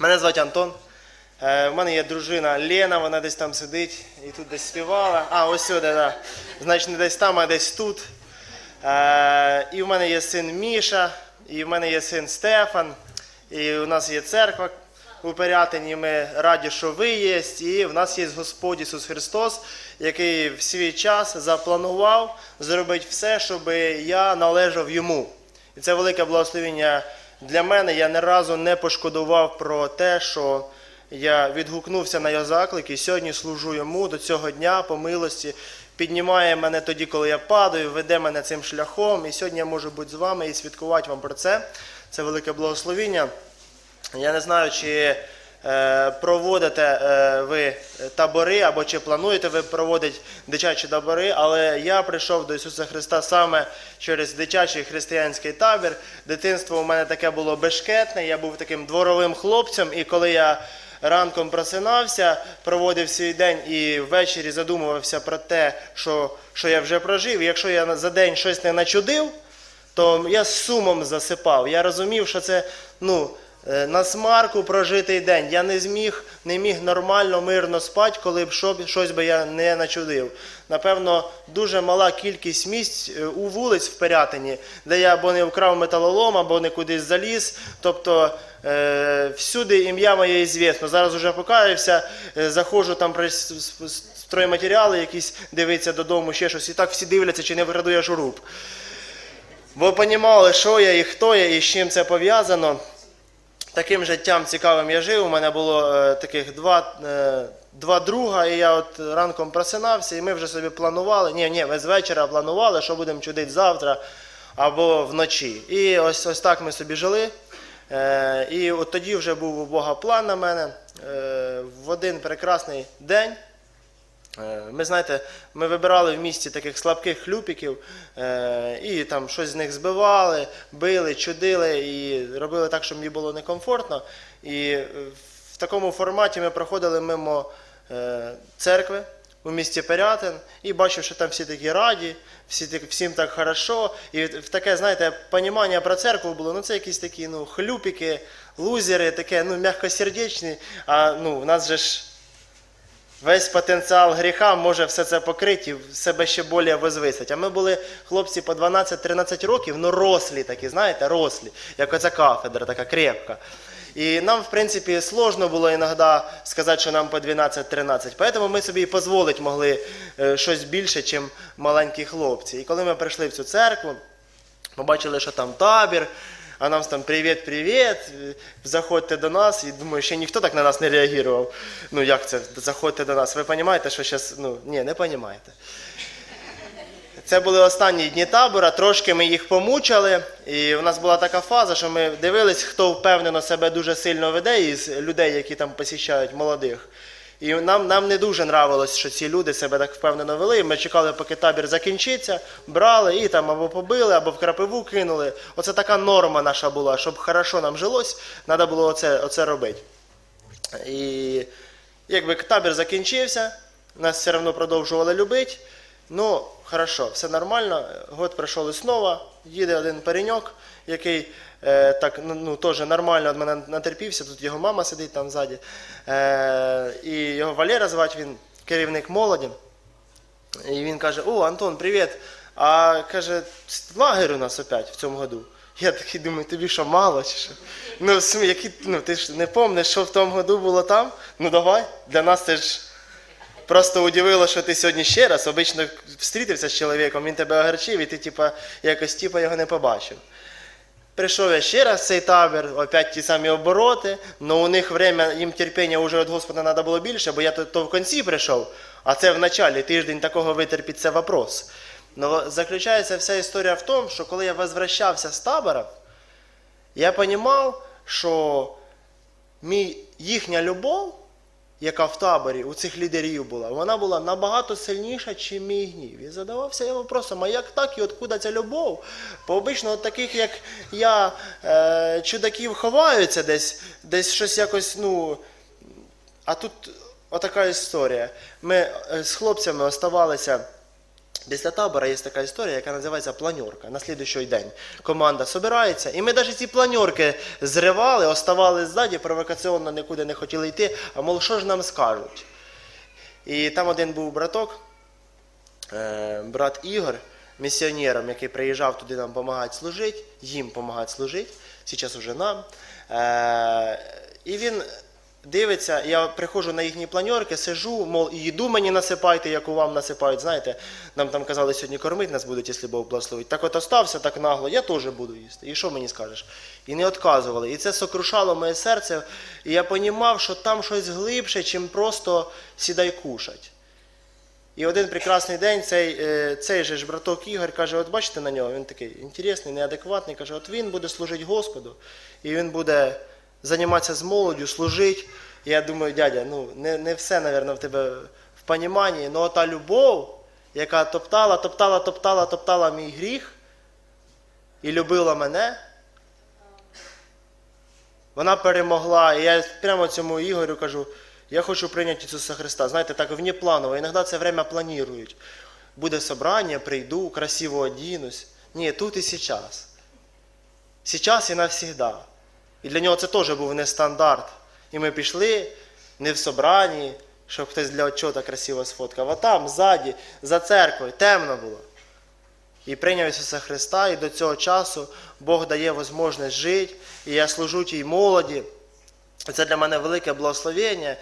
Мене звати Антон. Е, в мене є дружина Лена, вона десь там сидить і тут десь співала. А, ось сюди, да. Значить, не десь там, а десь тут. Е, і в мене є син Міша, і в мене є син Стефан, і у нас є церква у Пирятині. Ми раді, що ви є. І в нас є Господь Ісус Христос, який в свій час запланував зробити все, щоб я належав йому. І це велике благословення для мене. Я не разу не пошкодував про те, що я відгукнувся на його заклик і сьогодні служу йому до цього дня по милості. Піднімає мене тоді, коли я падаю, веде мене цим шляхом. І сьогодні я можу бути з вами і свідкувати вам про це. Це велике благословіння. Я не знаю, чи проводите е, ви табори або чи плануєте ви проводити дитячі табори, але я прийшов до Ісуса Христа саме через дитячий християнський табір. Дитинство у мене таке було бешкетне, я був таким дворовим хлопцем, і коли я ранком просинався, проводив свій день і ввечері задумувався про те, що, що я вже прожив. І якщо я за день щось не начудив, то я з сумом засипав. Я розумів, що це ну, е, на смарку прожитий день. Я не зміг, не міг нормально, мирно спати, коли б що- щось би я не начудив. Напевно, дуже мала кількість місць е, у вулиць в Пирятині, де я або не вкрав металолом, або не кудись заліз. Тобто е, всюди ім'я моє звісно. Зараз вже покаюся, е, заходжу там при стройматеріали якісь дивиться додому, ще щось. І так всі дивляться, чи не вкраду я шуруп. Ви розуміли, що я і хто я, і з чим це пов'язано. Таким життям цікавим я жив. У мене було е, таких два, е, два друга, і я от ранком просинався, і ми вже собі планували. Ні, ні, ми з вечора планували, що будемо чудити завтра або вночі. І ось ось так ми собі жили. Е, і от тоді вже був у Бога план на мене. Е, в один прекрасний день. Е, Ми знаєте, ми вибирали в місті таких слабких хлюпіків е, і там щось з них збивали, били, чудили і робили так, щоб мені було некомфортно. І е, в такому форматі ми проходили мимо церкви у місті Пирятин і бачив, що там всі такі раді, всі всім так хорошо. І в таке, знаєте, понімання про церкву було, ну це якісь такі ну, хлюпіки, лузери, таке, ну, м'якосердечні. А ну, в нас же ж. Весь потенціал гріха може все це покрити і себе ще більше возвисити. А ми були хлопці по 12-13 років, ну рослі такі, знаєте, рослі, як оця кафедра, така крепка. І нам, в принципі, сложно було іноді сказати, що нам по 12-13. Тому ми собі і дозволити могли е, щось більше, ніж маленькі хлопці. І коли ми прийшли в цю церкву, побачили, що там табір, а нам там привіт, привіт, заходьте до нас. І думаю, ще ніхто так на нас не реагував. Ну як це? Заходьте до нас. Ви розумієте, що зараз. Ну, ні, не розумієте. Це були останні дні табора, трошки ми їх помучили, і в нас була така фаза, що ми дивились, хто впевнено себе дуже сильно веде із людей, які там посіщають молодих. І нам, нам не дуже нравилось, що ці люди себе так впевнено вели. Ми чекали, поки табір закінчиться, брали і там або побили, або в крапиву кинули. Оце така норма наша була, щоб хорошо нам жилось, треба було оце, оце робити. І якби табір закінчився, нас все одно продовжували любити. Ну, хорошо, все нормально. Год пройшов і знову. Їде один пареньок, який е, так ну, ну, теж нормально від мене натерпівся. Тут його мама сидить там ззаді. Е, і його Валера звати, він керівник молоді. І він каже: О, Антон, привіт. А каже, лагерь у нас опять в цьому году. Я такий думаю, тобі що мало чи що? Ну, які, ну ти ж не пам'ятаєш, що в тому году було там? Ну давай, для нас це ж просто удивило, що ти сьогодні ще раз. Обично зустрітився з чоловіком, він тебе огорчив, і ти типа, якось типа, його не побачив. Прийшов я ще раз в цей табір, опять ті самі обороти, але у них время, їм терпіння вже від Господа треба було більше, бо я то, то в кінці прийшов, а це в началі тиждень такого витерпіть, це вопрос. Но заключається вся історія в тому, що коли я возвращався з табора, я розумів, що мій, їхня любов, яка в таборі у цих лідерів була, вона була набагато сильніша, ніж мій гнів. І задавався я вопросом, а як так і откуда ця любов? Бо обично от таких, як я, е, чудаків ховаються десь, десь щось якось, ну. А тут отака історія. Ми е, з хлопцями оставалися Після табора є така історія, яка називається планерка. На слідуючий день команда збирається, і ми навіть ці планерки зривали, оставали ззаді, провокаційно нікуди не хотіли йти, а мол, що ж нам скажуть. І там один був браток, е, брат Ігор, місіонером, який приїжджав туди нам допомагати служити, їм допомагати служити, зараз уже нам. Е, І він дивиться, я приходжу на їхні планерки, сижу, мов, і їду мені насипайте, як у вам насипають. Знаєте, нам там казали, сьогодні кормити нас будуть, якщо Бог благословить. Так от остався так нагло, я теж буду їсти. І що мені скажеш? І не відказували. І це сокрушало моє серце. І я розумів, що там щось глибше, чим просто сідай кушать. І один прекрасний день цей, е, цей же ж браток Ігор каже: от бачите на нього, він такий інтересний, неадекватний, каже, от він буде служити Господу, і він буде займатися з молоддю, служити. Я думаю, дядя, ну не, не все, мабуть, в тебе в поніманні, але та любов, яка топтала, топтала, топтала, топтала мій гріх і любила мене, вона перемогла. І я прямо цьому Ігорю кажу, я хочу прийняти Ісуса Христа. Знаєте, так внепланово. Іноді це время планують. Буде собрання, прийду, красиво одінусь. Ні, тут і зараз. Сейчас і навсегда. І для нього це теж був не стандарт. І ми пішли не в собранні, щоб хтось для отчота красиво сфоткав, а там, ззаді, за церквою, темно було. І прийняв Ісуса Христа, і до цього часу Бог дає можливість жити, і я служу тій молоді. Це для мене велике благословення.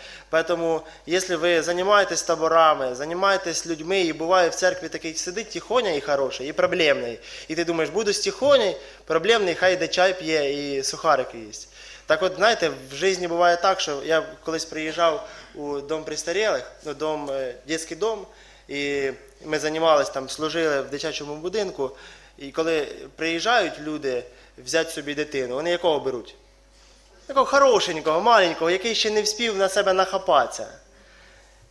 Тому, якщо ви займаєтесь таборами, займаєтесь людьми, і буває в церкві такий сидить тихоня і хороший, і проблемний. І ти думаєш, буду з тихоней, проблемний, хай йде чай п'є і сухарики їсть. Так от, знаєте, в житті буває так, що я колись приїжджав у дом престарілих, ну, дом, е, дитячий дом, і ми займалися там, служили в дитячому будинку. І коли приїжджають люди взяти собі дитину, вони якого беруть? Такого хорошенького, маленького, який ще не вспів на себе нахапатися.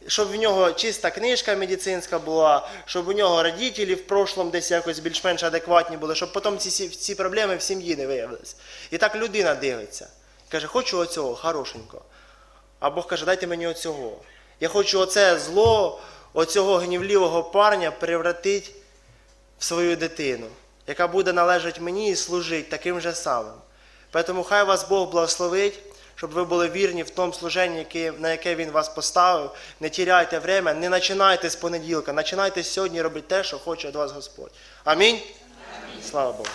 Щоб в нього чиста книжка медицинська була, щоб у нього родителі в прошлом десь якось більш-менш адекватні були, щоб потім ці, ці- проблеми в сім'ї не виявились. І так людина дивиться. Каже, хочу оцього, хорошенького. А Бог каже, дайте мені оцього. Я хочу оце зло, оцього гнівлівого парня превратити в свою дитину, яка буде належати мені і служити таким же самим. Тому хай вас Бог благословить, щоб ви були вірні в тому служенні, на яке Він вас поставив. Не тіряйте время, не починайте з понеділка, починайте сьогодні робити те, що хоче від вас Господь. Амінь. Слава Богу.